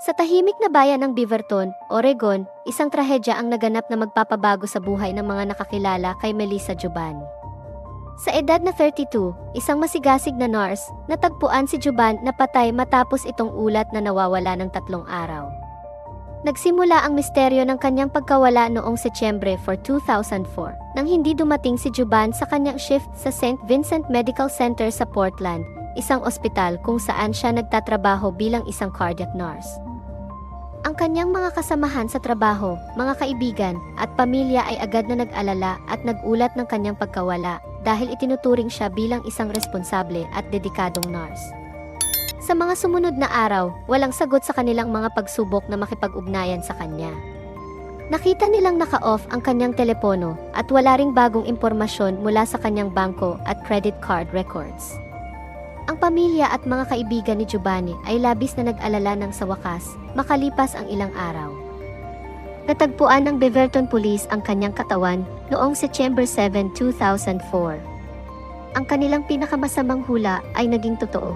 Sa tahimik na bayan ng Beaverton, Oregon, isang trahedya ang naganap na magpapabago sa buhay ng mga nakakilala kay Melissa Juban. Sa edad na 32, isang masigasig na nurse, natagpuan si Juban na patay matapos itong ulat na nawawala ng tatlong araw. Nagsimula ang misteryo ng kanyang pagkawala noong Setyembre 4, 2004, nang hindi dumating si Juban sa kanyang shift sa St. Vincent Medical Center sa Portland, isang ospital kung saan siya nagtatrabaho bilang isang cardiac nurse. Ang kanyang mga kasamahan sa trabaho, mga kaibigan, at pamilya ay agad na nag-alala at nagulat ng kanyang pagkawala dahil itinuturing siya bilang isang responsable at dedikadong nurse. Sa mga sumunod na araw, walang sagot sa kanilang mga pagsubok na makipag-ugnayan sa kanya. Nakita nilang naka-off ang kanyang telepono at wala ring bagong impormasyon mula sa kanyang bangko at credit card records. Ang pamilya at mga kaibigan ni Giovanni ay labis na nag-alala ng sa wakas, makalipas ang ilang araw. Natagpuan ng Beaverton Police ang kanyang katawan noong September 7, 2004. Ang kanilang pinakamasamang hula ay naging totoo.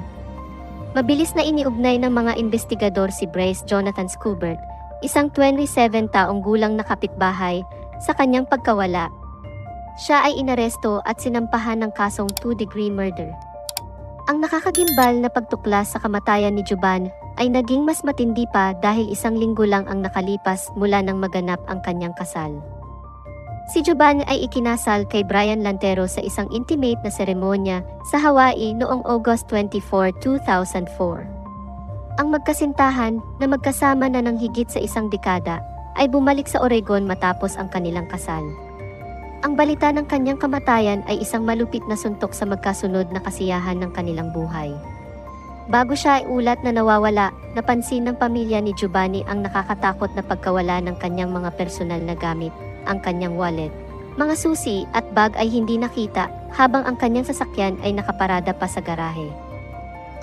Mabilis na iniugnay ng mga investigador si Bryce Jonathan Scubert, isang 27 taong gulang na kapitbahay, sa kanyang pagkawala. Siya ay inaresto at sinampahan ng kasong 2-degree murder. Ang nakakagimbal na pagtuklas sa kamatayan ni Juban ay naging mas matindi pa dahil isang linggo lang ang nakalipas mula nang maganap ang kanyang kasal. Si Juban ay ikinasal kay Brian Lantero sa isang intimate na seremonya sa Hawaii noong August 24, 2004. Ang magkasintahan na magkasama na ng higit sa isang dekada ay bumalik sa Oregon matapos ang kanilang kasal. Ang balita ng kanyang kamatayan ay isang malupit na suntok sa magkasunod na kasiyahan ng kanilang buhay. Bago siya ay ulat na nawawala, napansin ng pamilya ni Giovanni ang nakakatakot na pagkawala ng kanyang mga personal na gamit, ang kanyang wallet. Mga susi at bag ay hindi nakita habang ang kanyang sasakyan ay nakaparada pa sa garahe.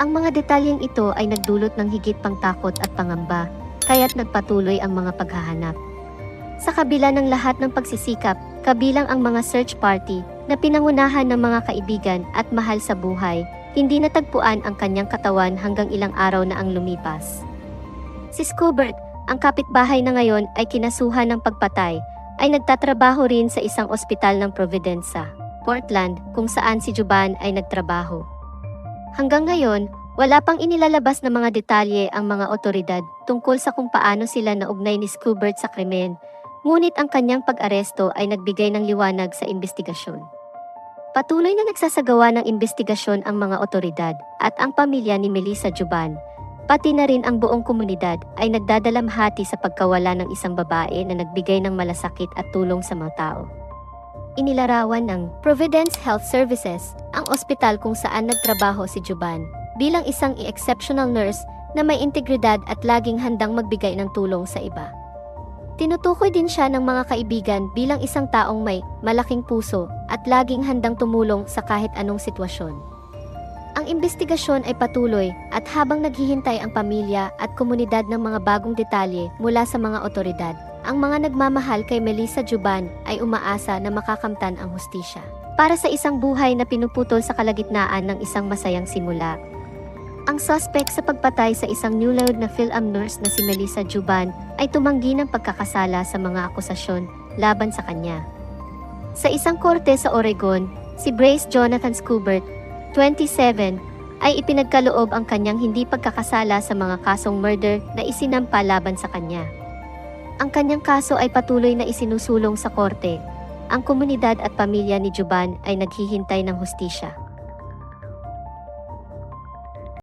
Ang mga detalyeng ito ay nagdulot ng higit pang takot at pangamba, kaya't nagpatuloy ang mga paghahanap. Sa kabila ng lahat ng pagsisikap, kabilang ang mga search party na pinangunahan ng mga kaibigan at mahal sa buhay, hindi natagpuan ang kanyang katawan hanggang ilang araw na ang lumipas. Si Scubert, ang kapitbahay na ngayon ay kinasuhan ng pagpatay, ay nagtatrabaho rin sa isang ospital ng Providencia, Portland, kung saan si Juban ay nagtrabaho. Hanggang ngayon, wala pang inilalabas na mga detalye ang mga otoridad tungkol sa kung paano sila naugnay ni Scubert sa krimen Ngunit ang kanyang pag-aresto ay nagbigay ng liwanag sa investigasyon. Patuloy na nagsasagawa ng investigasyon ang mga otoridad at ang pamilya ni Melissa Juban, pati na rin ang buong komunidad ay nagdadalamhati sa pagkawala ng isang babae na nagbigay ng malasakit at tulong sa mga tao. Inilarawan ng Providence Health Services ang ospital kung saan nagtrabaho si Juban bilang isang exceptional nurse na may integridad at laging handang magbigay ng tulong sa iba. Tinutukoy din siya ng mga kaibigan bilang isang taong may malaking puso at laging handang tumulong sa kahit anong sitwasyon. Ang investigasyon ay patuloy at habang naghihintay ang pamilya at komunidad ng mga bagong detalye mula sa mga otoridad, ang mga nagmamahal kay Melissa Juban ay umaasa na makakamtan ang hustisya. Para sa isang buhay na pinuputol sa kalagitnaan ng isang masayang simula, ang suspect sa pagpatay sa isang newlywed na PhilAm nurse na si Melissa Juban ay tumanggi ng pagkakasala sa mga akusasyon laban sa kanya. Sa isang korte sa Oregon, si Brace Jonathan Scubert, 27, ay ipinagkaloob ang kanyang hindi pagkakasala sa mga kasong murder na isinampa laban sa kanya. Ang kanyang kaso ay patuloy na isinusulong sa korte. Ang komunidad at pamilya ni Juban ay naghihintay ng hustisya.